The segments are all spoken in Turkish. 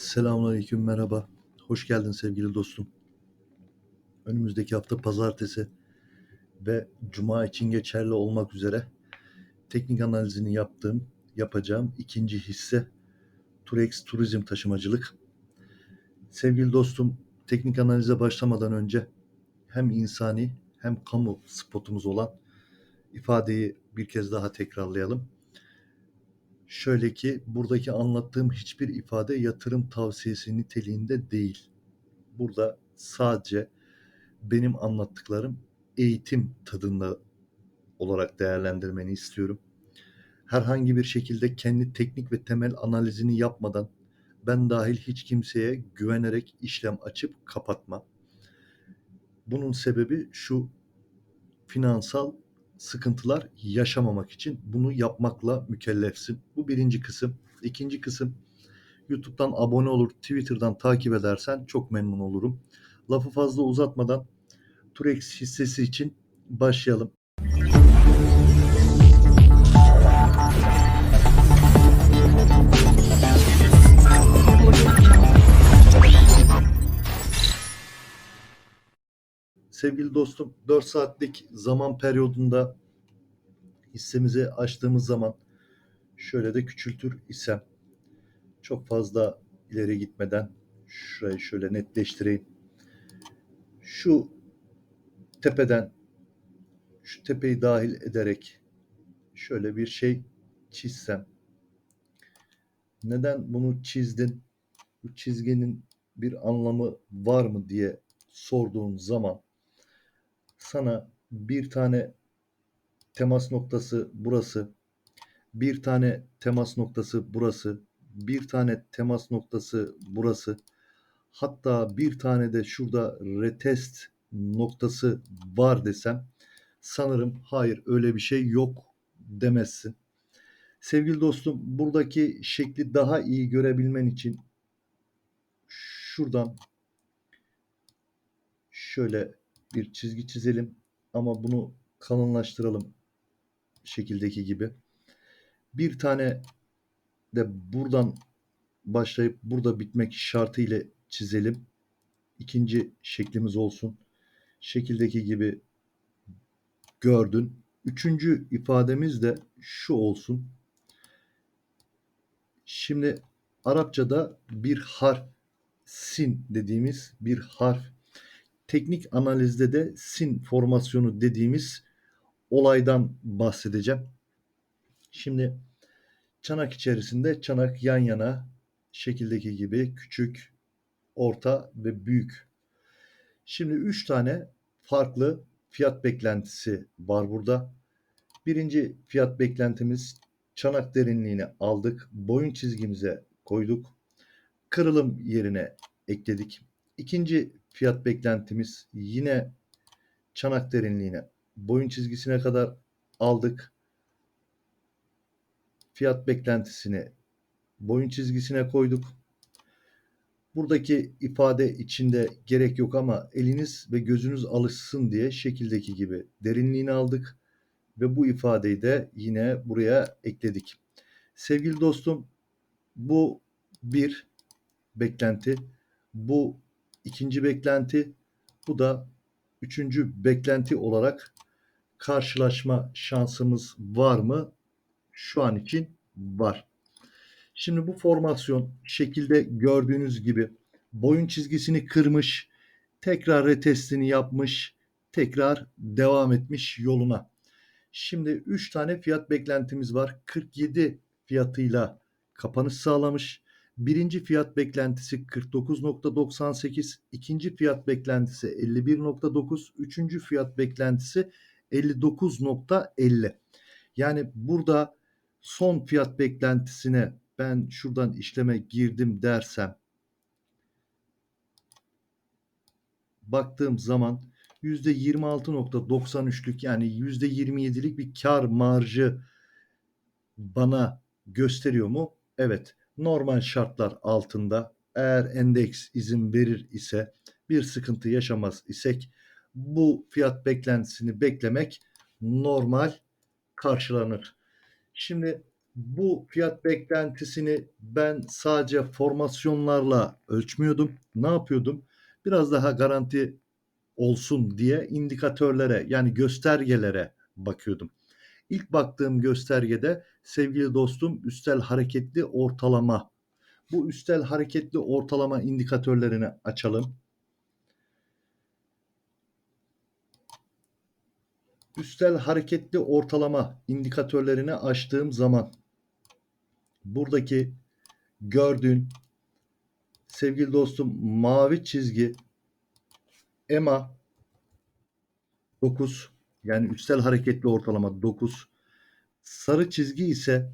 Selamünaleyküm, merhaba. Hoş geldin sevgili dostum. Önümüzdeki hafta pazartesi ve cuma için geçerli olmak üzere teknik analizini yaptığım, yapacağım ikinci hisse Turex Turizm Taşımacılık. Sevgili dostum, teknik analize başlamadan önce hem insani hem kamu spotumuz olan ifadeyi bir kez daha tekrarlayalım. Şöyle ki buradaki anlattığım hiçbir ifade yatırım tavsiyesi niteliğinde değil. Burada sadece benim anlattıklarım eğitim tadında olarak değerlendirmeni istiyorum. Herhangi bir şekilde kendi teknik ve temel analizini yapmadan ben dahil hiç kimseye güvenerek işlem açıp kapatma. Bunun sebebi şu finansal sıkıntılar yaşamamak için bunu yapmakla mükellefsin. Bu birinci kısım. İkinci kısım YouTube'dan abone olur, Twitter'dan takip edersen çok memnun olurum. Lafı fazla uzatmadan Turex hissesi için başlayalım. Sevgili dostum 4 saatlik zaman periyodunda hissemizi açtığımız zaman şöyle de küçültür isem çok fazla ileri gitmeden şurayı şöyle netleştireyim. Şu tepeden şu tepeyi dahil ederek şöyle bir şey çizsem neden bunu çizdin? Bu çizginin bir anlamı var mı diye sorduğun zaman sana bir tane temas noktası burası, bir tane temas noktası burası, bir tane temas noktası burası, hatta bir tane de şurada retest noktası var desem sanırım hayır öyle bir şey yok demezsin. Sevgili dostum buradaki şekli daha iyi görebilmen için şuradan şöyle bir çizgi çizelim ama bunu kalınlaştıralım şekildeki gibi. Bir tane de buradan başlayıp burada bitmek şartı ile çizelim. İkinci şeklimiz olsun. Şekildeki gibi gördün. Üçüncü ifademiz de şu olsun. Şimdi Arapçada bir harf sin dediğimiz bir harf. Teknik analizde de sin formasyonu dediğimiz olaydan bahsedeceğim. Şimdi çanak içerisinde çanak yan yana şekildeki gibi küçük, orta ve büyük. Şimdi üç tane farklı fiyat beklentisi var burada. Birinci fiyat beklentimiz çanak derinliğini aldık. Boyun çizgimize koyduk. Kırılım yerine ekledik. İkinci fiyat beklentimiz yine çanak derinliğine boyun çizgisine kadar aldık. Fiyat beklentisini boyun çizgisine koyduk. Buradaki ifade içinde gerek yok ama eliniz ve gözünüz alışsın diye şekildeki gibi derinliğini aldık ve bu ifadeyi de yine buraya ekledik. Sevgili dostum bu bir beklenti, bu ikinci beklenti, bu da üçüncü beklenti olarak karşılaşma şansımız var mı? Şu an için var. Şimdi bu formasyon şekilde gördüğünüz gibi boyun çizgisini kırmış, tekrar retestini yapmış, tekrar devam etmiş yoluna. Şimdi 3 tane fiyat beklentimiz var. 47 fiyatıyla kapanış sağlamış. Birinci fiyat beklentisi 49.98, ikinci fiyat beklentisi 51.9, üçüncü fiyat beklentisi 59.50. Yani burada son fiyat beklentisine ben şuradan işleme girdim dersem baktığım zaman %26.93'lük yani %27'lik bir kar marjı bana gösteriyor mu? Evet. Normal şartlar altında eğer endeks izin verir ise bir sıkıntı yaşamaz isek bu fiyat beklentisini beklemek normal karşılanır. Şimdi Bu fiyat beklentisini ben sadece formasyonlarla ölçmüyordum. Ne yapıyordum? Biraz daha garanti olsun diye indikatörlere yani göstergelere bakıyordum. İlk baktığım göstergede sevgili dostum üstel hareketli ortalama. Bu üstel hareketli ortalama indikatörlerini açalım. Üstel hareketli ortalama indikatörlerini açtığım zaman buradaki gördüğün sevgili dostum mavi çizgi EMA 9 yani üstel hareketli ortalama 9 sarı çizgi ise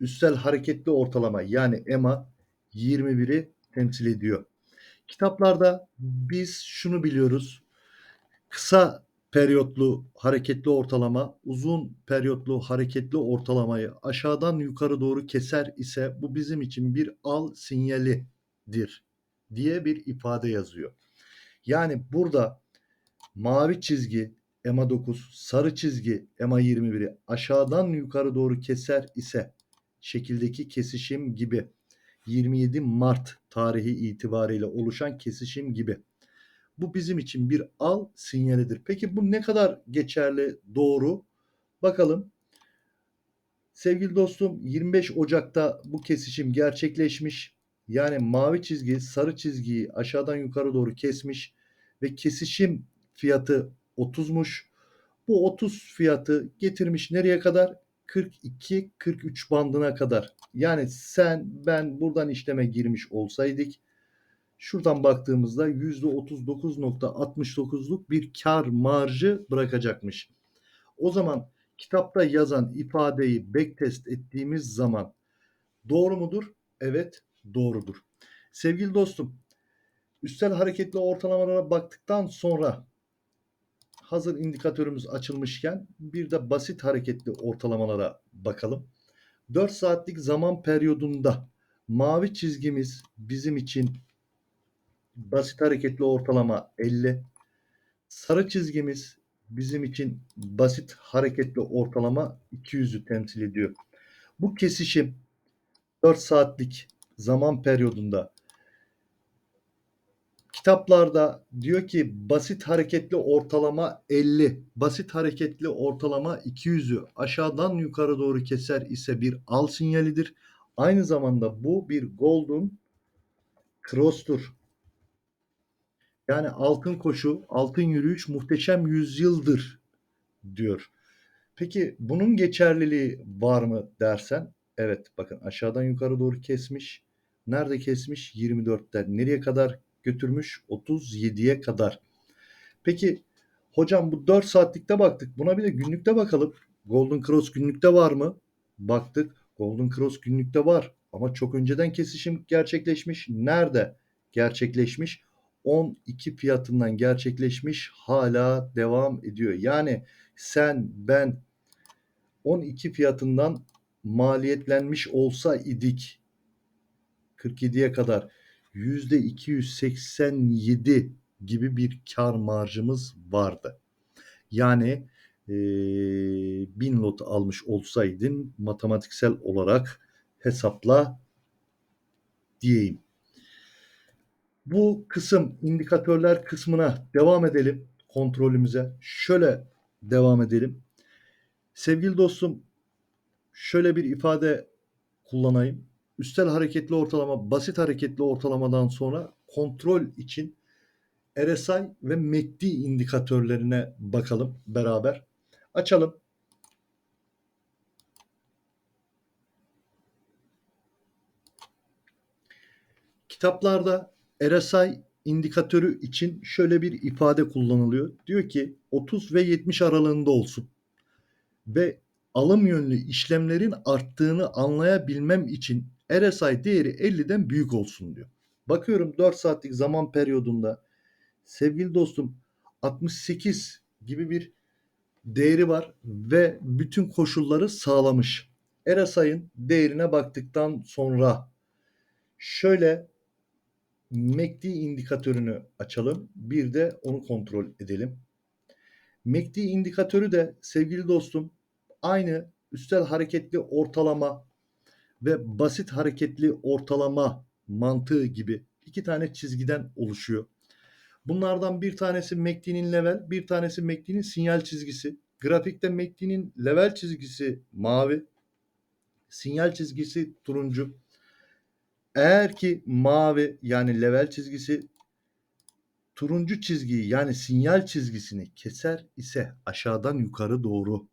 üstel hareketli ortalama yani EMA 21'i temsil ediyor. Kitaplarda biz şunu biliyoruz. Kısa periyotlu hareketli ortalama uzun periyotlu hareketli ortalamayı aşağıdan yukarı doğru keser ise bu bizim için bir al sinyalidir diye bir ifade yazıyor. Yani burada mavi çizgi EMA 9, sarı çizgi EMA 21'i aşağıdan yukarı doğru keser ise şekildeki kesişim gibi 27 Mart tarihi itibariyle oluşan kesişim gibi. Bu bizim için bir al sinyalidir. Peki bu ne kadar geçerli, doğru? Bakalım. Sevgili dostum 25 Ocak'ta bu kesişim gerçekleşmiş. Yani mavi çizgi sarı çizgiyi aşağıdan yukarı doğru kesmiş ve kesişim fiyatı 30'muş. Bu 30 fiyatı getirmiş nereye kadar? 42-43 bandına kadar. Yani sen ben buradan işleme girmiş olsaydık şuradan baktığımızda %39.69'luk bir kar marjı bırakacakmış. O zaman kitapta yazan ifadeyi backtest ettiğimiz zaman doğru mudur? Evet doğrudur. Sevgili dostum üstel hareketli ortalamalara baktıktan sonra hazır indikatörümüz açılmışken bir de basit hareketli ortalamalara bakalım. 4 saatlik zaman periyodunda mavi çizgimiz bizim için basit hareketli ortalama 50. Sarı çizgimiz bizim için basit hareketli ortalama 200'ü temsil ediyor. Bu kesişim 4 saatlik zaman periyodunda kitaplarda diyor ki basit hareketli ortalama 50, basit hareketli ortalama 200'ü aşağıdan yukarı doğru keser ise bir al sinyalidir. Aynı zamanda bu bir golden cross'tur. Yani altın koşu, altın yürüyüş muhteşem yüzyıldır diyor. Peki bunun geçerliliği var mı dersen? Evet bakın aşağıdan yukarı doğru kesmiş. Nerede kesmiş? 24'ten. Nereye kadar götürmüş? 37'ye kadar. Peki hocam bu 4 saatlikte baktık. Buna bir de günlükte bakalım. Golden Cross günlükte var mı? Baktık. Golden Cross günlükte var. Ama çok önceden kesişim gerçekleşmiş. Nerede gerçekleşmiş? 12 fiyatından gerçekleşmiş. Hala devam ediyor. Yani sen ben 12 fiyatından maliyetlenmiş olsa idik 47'ye kadar %287 gibi bir kar marjımız vardı. Yani e, 1000 lot almış olsaydın matematiksel olarak hesapla diyeyim. Bu kısım indikatörler kısmına devam edelim kontrolümüze. Şöyle devam edelim. Sevgili dostum şöyle bir ifade kullanayım. Üstel hareketli ortalama, basit hareketli ortalamadan sonra kontrol için RSI ve MACD indikatörlerine bakalım beraber. Açalım. Kitaplarda RSI indikatörü için şöyle bir ifade kullanılıyor. Diyor ki 30 ve 70 aralığında olsun. Ve alım yönlü işlemlerin arttığını anlayabilmem için RSI değeri 50'den büyük olsun diyor. Bakıyorum 4 saatlik zaman periyodunda sevgili dostum 68 gibi bir değeri var ve bütün koşulları sağlamış. RSI'ın değerine baktıktan sonra şöyle MACD indikatörünü açalım. Bir de onu kontrol edelim. MACD indikatörü de sevgili dostum aynı üstel hareketli ortalama ve basit hareketli ortalama mantığı gibi iki tane çizgiden oluşuyor. Bunlardan bir tanesi MACD'nin level, bir tanesi MACD'nin sinyal çizgisi. Grafikte MACD'nin level çizgisi mavi, sinyal çizgisi turuncu. Eğer ki mavi yani level çizgisi turuncu çizgiyi yani sinyal çizgisini keser ise aşağıdan yukarı doğru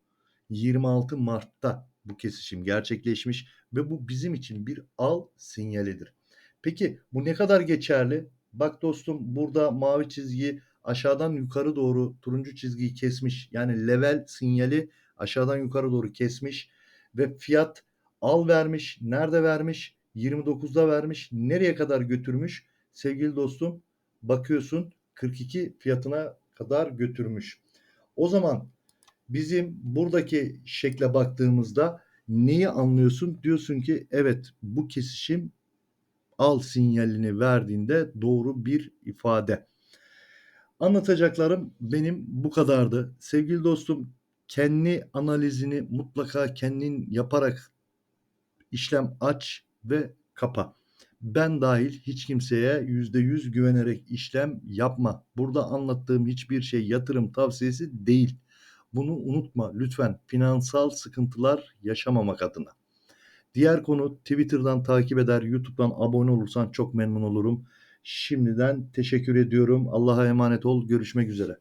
26 Mart'ta bu kesişim gerçekleşmiş ve bu bizim için bir al sinyalidir. Peki bu ne kadar geçerli? Bak dostum burada mavi çizgi aşağıdan yukarı doğru turuncu çizgiyi kesmiş. Yani level sinyali aşağıdan yukarı doğru kesmiş ve fiyat al vermiş. Nerede vermiş? 29'da vermiş. Nereye kadar götürmüş? Sevgili dostum bakıyorsun 42 fiyatına kadar götürmüş. O zaman bizim buradaki şekle baktığımızda neyi anlıyorsun? Diyorsun ki evet bu kesişim al sinyalini verdiğinde doğru bir ifade. Anlatacaklarım benim bu kadardı. Sevgili dostum kendi analizini mutlaka kendin yaparak işlem aç ve kapa. Ben dahil hiç kimseye %100 güvenerek işlem yapma. Burada anlattığım hiçbir şey yatırım tavsiyesi değil. Bunu unutma lütfen finansal sıkıntılar yaşamamak adına. Diğer konu Twitter'dan takip eder, YouTube'dan abone olursan çok memnun olurum. Şimdiden teşekkür ediyorum. Allah'a emanet ol. Görüşmek üzere.